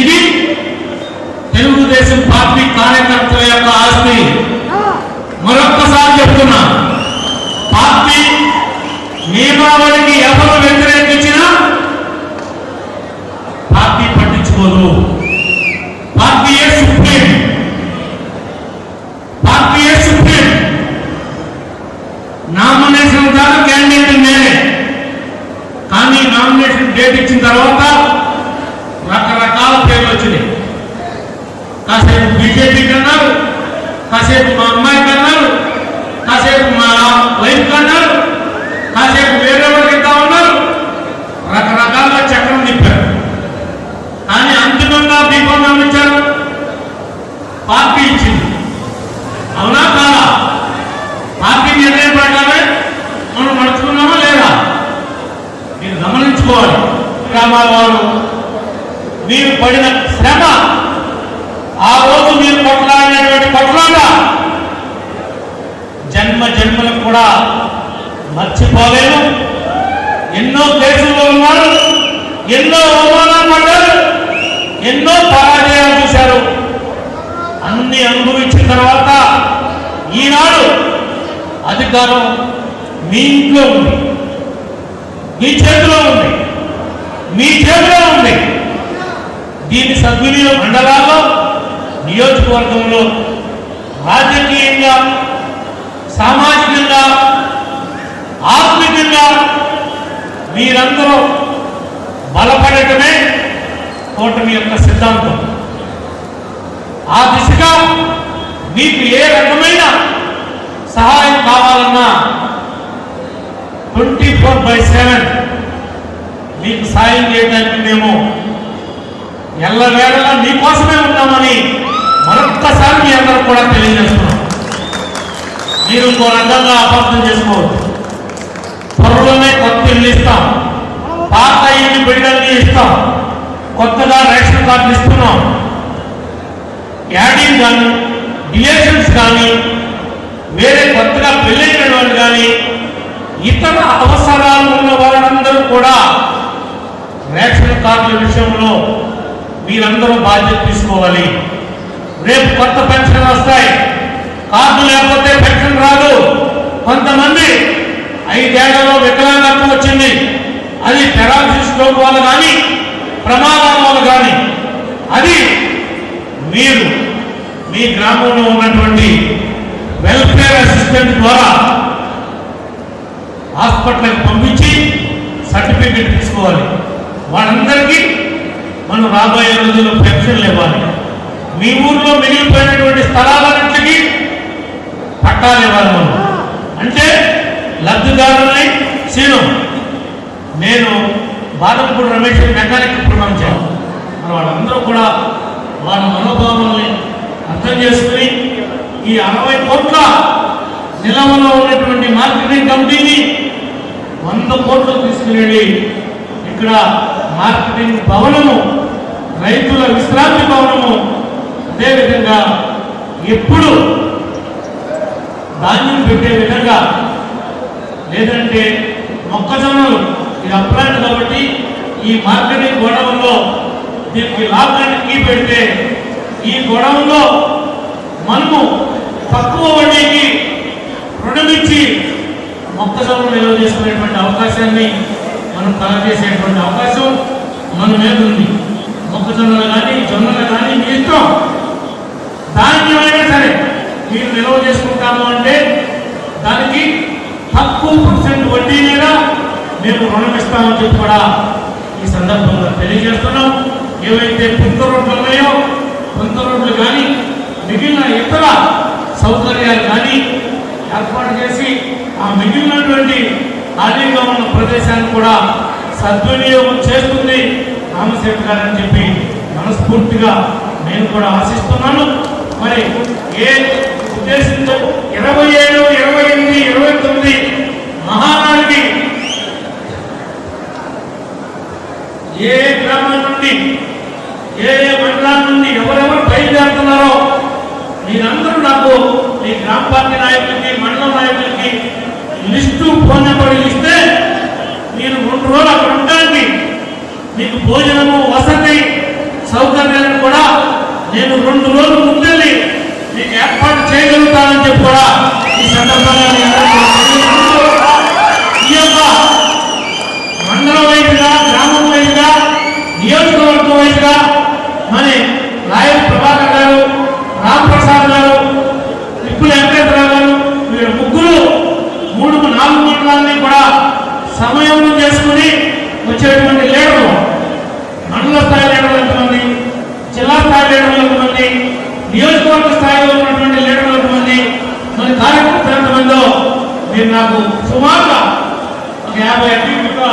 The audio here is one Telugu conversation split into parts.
ఇది తెలుగుదేశం పార్టీ కార్యకర్తల యొక్క ఆస్తి. మరొక్కసారి చెప్తున్నా పార్టీ నియమావళికి ఎవరు వ్యతిరేకించినా పార్టీ పట్టించుకోదు. పార్టీయే సుప్రీం. పార్టీయే సుప్రీం. నామినేషన్ కాదు క్యాండిడేట్ నేనే కానీ నామినేషన్ డేట్ ఇచ్చిన తర్వాత రకరకాల వచ్చినాయి కాసేపు బీజేపీకి అన్నారు కాసేపు మా అమ్మాయికి అన్నారు కాసేపు మా వైఫ్కి అన్నారు కాసేపు వేరే వాళ్ళకి ఇద్దాం అన్నారు రకరకాలుగా చక్రం నింపారు కానీ అంతిమంగా దీపం ఇచ్చారు పార్టీ ఇచ్చింది. అవునా కాదా? పార్టీ నిర్ణయం ప్రకారమే మనం నడుచుకున్నామా లేదా? మీరు గమనించుకోవాలి. గ్రామాల వాళ్ళు మీరు పడిన శ్రమ ఆ రోజు మీరు కొట్లాడినటువంటి కొట్లాట జన్మ జన్మలకు కూడా మర్చిపోలేను ఎన్నో కేసుల్లో ఉన్నారు ఎన్నో అవమానాలు పడ్డారు ఎన్నో పరాజయాలు చూశారు. అన్ని అనుభవించిన తర్వాత ఈనాడు అధికారం మీ ఇంట్లో ఉంది మీ చేతిలో ఉంది మీ చేతిలో ఉంది. దీని సద్వినియోగం మండలాల్లో నియోజకవర్గంలో రాజకీయంగా సామాజికంగా ఆత్మికంగా మీరందరూ బలపడటమే కూటమి యొక్క సిద్ధాంతం. ఆ దిశగా మీకు ఏ రకమైన సహాయం కావాలన్నా ట్వంటీ ఫోర్ బై సెవెన్ మీకు సాయం చేయడానికి మేము ఎల్లవేళలా మీకోసమే ఉన్నామని మరొక్కసారి మీ అందరూ కూడా తెలియజేస్తున్నాం. మీరు ఇంకో రకంగా అపార్థం చేసుకోవద్దు. త్వరలోనే కొత్త ఇల్లు ఇస్తాం. పాత ఇల్లు బిడ్డల్ని ఇస్తాం. కొత్తగా రేషన్ కార్డులు ఇస్తున్నాం. యాడింగ్ కానీ డిలేషన్స్ కానీ వేరే కొత్తగా పెళ్ళైన వాళ్ళు కానీ ఇతర అవసరాలు ఉన్న వాళ్ళందరూ కూడా రేషన్ కార్డుల విషయంలో మీరందరూ బాధ్యత తీసుకోవాలి. రేపు కొత్త పెన్షన్ వస్తాయి. కార్డు లేకపోతే పెన్షన్ రాదు. కొంతమంది ఐదేళ్ళలో వికలాంగత్వం వచ్చింది. అది పెరాలసిస్ స్ట్రోక్ వల్ల కానీ ప్రమాదం వల్ల కానీ. అది మీరు మీ గ్రామంలో ఉన్నటువంటి వెల్ఫేర్ అసిస్టెంట్ ద్వారా హాస్పిటల్కి పంపించి సర్టిఫికెట్ తీసుకోవాలి. వాళ్ళందరికీ మనం రాబోయే రోజుల్లో పెన్షన్లు ఇవ్వాలి. మీ ఊర్లో మిగిలిపోయినటువంటి స్థలాలన్నింటికి పట్టాలు ఇవ్వాలి మనం. అంటే లబ్ధిదారుల్ని సీను నేను బాదంపూడి రమేష్ మెకానిక్ ప్రపంచాను మరి వాళ్ళందరూ కూడా వాళ్ళ మనోభావాల్ని అర్థం చేసుకుని ఈ అరవై కోట్ల నిలవలో ఉన్నటువంటి మార్కెటింగ్ కంపెనీని వంద కోట్లు తీసుకుని ఇక్కడ మార్కెటింగ్ భవనము రైతుల విశ్రాంతి భవనము. అదేవిధంగా ఎప్పుడు ధాన్యం పెట్టే విధంగా లేదంటే మొక్కజొన్నలు ఇది అప్లాంట్ కాబట్టి ఈ మార్కెటింగ్ గొడవల్లో దీనికి లాభాన్ని కీ పెడితే ఈ గొడవల్లో మనము తక్కువ వడ్డీకి రుణమిచ్చి మొక్కజొన్నలు నిల్వ చేసుకునేటువంటి అవకాశాన్ని మనం కలగజేసేటువంటి అవకాశం మన మీద ఉంది. మొక్కజొన్నలు కానీ జొన్నలు కానీ మీ ఇష్టం. ధాన్యమైనా సరే మీరు నిల్వ చేసుకుంటాము అంటే దానికి తక్కువ పర్సెంట్ వడ్డీ మీద మేము రుణం ఇస్తామని చెప్పి కూడా ఈ సందర్భంగా తెలియజేస్తున్నాం. ఏవైతే పుంత రోడ్లు ఉన్నాయో పుంత రోడ్లు కానీ మిగిలిన ఇతర సౌకర్యాలు కానీ ఏర్పాటు చేసి ఆ మిగిలినటువంటి ఖాళీగా ఉన్న కూడా సద్వినియోగం చేస్తుంది రామశేఖర్ గారు అని చెప్పి మనస్ఫూర్తిగా నేను కూడా ఆశిస్తున్నాను. మరి ఏ ఉద్దేశంతో ఇరవై ఏడు ఇరవై ఎనిమిది ఇరవై తొమ్మిది మహానాడికి ఏ గ్రామం నుండి ఏ ఏ మండలాల నుండి ఎవరెవరు బయలుదేరుతున్నారో మీరందరూ నాకు మీ గ్రామ పార్టీ నాయకులకి మండల నాయకులకి లిస్టు ఫోన్ నెంబర్ ఇస్తే ఒక రోజు అక్కడ ఉండడానికి మీకు భోజనము వసతి సౌకర్యాలను కూడా నేను రెండు రోజులు ముందు మీకు ఏర్పాటు చేయగలుగుతానని చెప్పి కూడా ఈ సందర్భంగా మీరు నాకు సుమారుగా ఒక యాభై అట్లా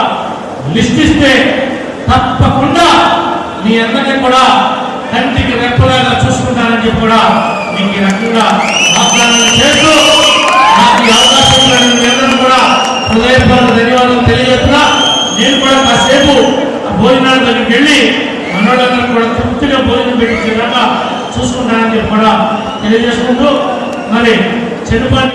లిస్ట్ ఇస్తే తప్పకుండా మీ అందరినీ కూడా కంటికి రెప్పలాగా చూసుకుంటానని చెప్పి కూడా మీకు ఈ రకంగా ఆహ్వానం చేస్తూ నాకు ఈ అవకాశం కూడా హృదయపూర్వక ధన్యవాదాలు తెలియజేస్తున్నా. నేను కూడా కాసేపు భోజనాల దగ్గరికి వెళ్ళి మనోళ్ళందరూ కూడా తృప్తిగా భోజనం పెట్టించే చూసుకుంటానని చెప్పి కూడా తెలియజేసుకుంటూ మరి చెడుపల్లి